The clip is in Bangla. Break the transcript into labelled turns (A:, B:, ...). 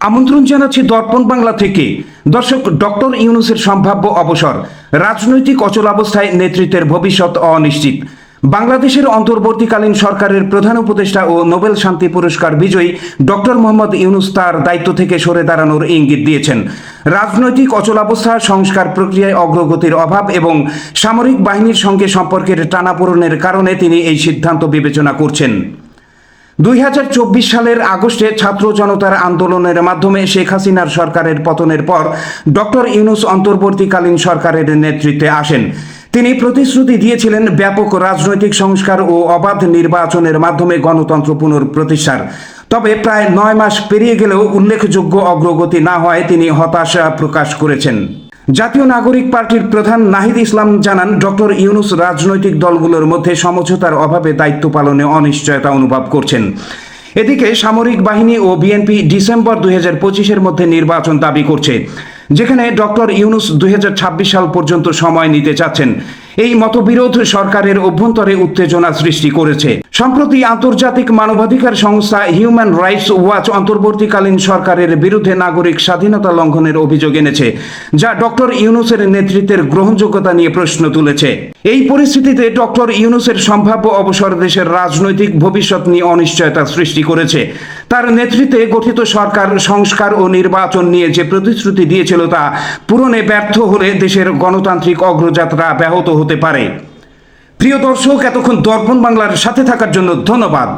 A: আমন্ত্রণ জানাচ্ছি দর্পণ বাংলা থেকে। দর্শক, ডক্টর ইউনুসের সম্ভাব্য অবসর, রাজনৈতিক অচলাবস্থায় নেতৃত্বের ভবিষ্যৎ অনিশ্চিত। বাংলাদেশের অন্তর্বর্তীকালীন সরকারের প্রধান উপদেষ্টা ও নোবেল শান্তি পুরস্কার বিজয়ী ডক্টর মোহাম্মদ ইউনুস তার দায়িত্ব থেকে সরে দাঁড়ানোর ইঙ্গিত দিয়েছেন। রাজনৈতিক অচলাবস্থা সংস্কার প্রক্রিয়ায় অগ্রগতির অভাব এবং সামরিক বাহিনীর সঙ্গে সম্পর্কের টানাপোড়েনের কারণে তিনি এই সিদ্ধান্ত বিবেচনা করছেন। দুই হাজার চব্বিশ সালের আগস্টে ছাত্র জনতার আন্দোলনের মাধ্যমে শেখ হাসিনার সরকারের পতনের পর ডক্টর ইউনুস অন্তর্বর্তীকালীন সরকারের নেতৃত্বে আসেন। তিনি প্রতিশ্রুতি দিয়েছিলেন ব্যাপক রাজনৈতিক সংস্কার ও অবাধ নির্বাচনের মাধ্যমে গণতন্ত্র পুনঃপ্রতিষ্ঠার তবে প্রায় নয় মাস পেরিয়ে গেলেও উল্লেখযোগ্য অগ্রগতি না হয় তিনি হতাশা প্রকাশ করেছেন। জাতীয় নাগরিক পার্টির প্রধান নাহিদ ইসলাম জানান, ডক্টর ইউনুস রাজনৈতিক দলগুলোর মধ্যে সমঝোতার অভাবে দায়িত্ব পালনে অনিশ্চয়তা অনুভব করছেন। এদিকে সামরিক বাহিনী ও বিএনপি ডিসেম্বর দুই হাজার পঁচিশের মধ্যে নির্বাচন দাবি করছে, যেখানে ডক্টর ইউনুস দুই হাজার ছাব্বিশ সাল পর্যন্ত সময় নিতে চাচ্ছেন। এই মতবিরোধ সরকারের অভ্যন্তরে উত্তেজনা সৃষ্টি করেছে। সম্প্রতি আন্তর্জাতিক মানবাধিকার সংস্থা হিউম্যান রাইটস ওয়াচ অন্তর্বর্তীকালীন সরকারের বিরুদ্ধে নাগরিক স্বাধীনতা লঙ্ঘনের অভিযোগ এনেছে, যা ডক্টর ইউনুসের নেতৃত্বের গ্রহণযোগ্যতা নিয়ে প্রশ্ন তুলেছে। এই পরিস্থিতিতে ডক্টর ইউনুসের সম্ভাব্য অবসর দেশের রাজনৈতিক ভবিষ্যৎ নিয়ে অনিশ্চয়তা সৃষ্টি করেছে। তার নেতৃত্বে গঠিত সরকার সংস্কার ও নির্বাচন নিয়ে যে প্রতিশ্রুতি দিয়েছিল তা পূরণে ব্যর্থ হলে দেশের গণতান্ত্রিক অগ্রযাত্রা ব্যাহত হতে পারে। প্রিয় দর্শক এতক্ষণ দর্পণ বাংলার সাথে থাকার জন্য ধন্যবাদ।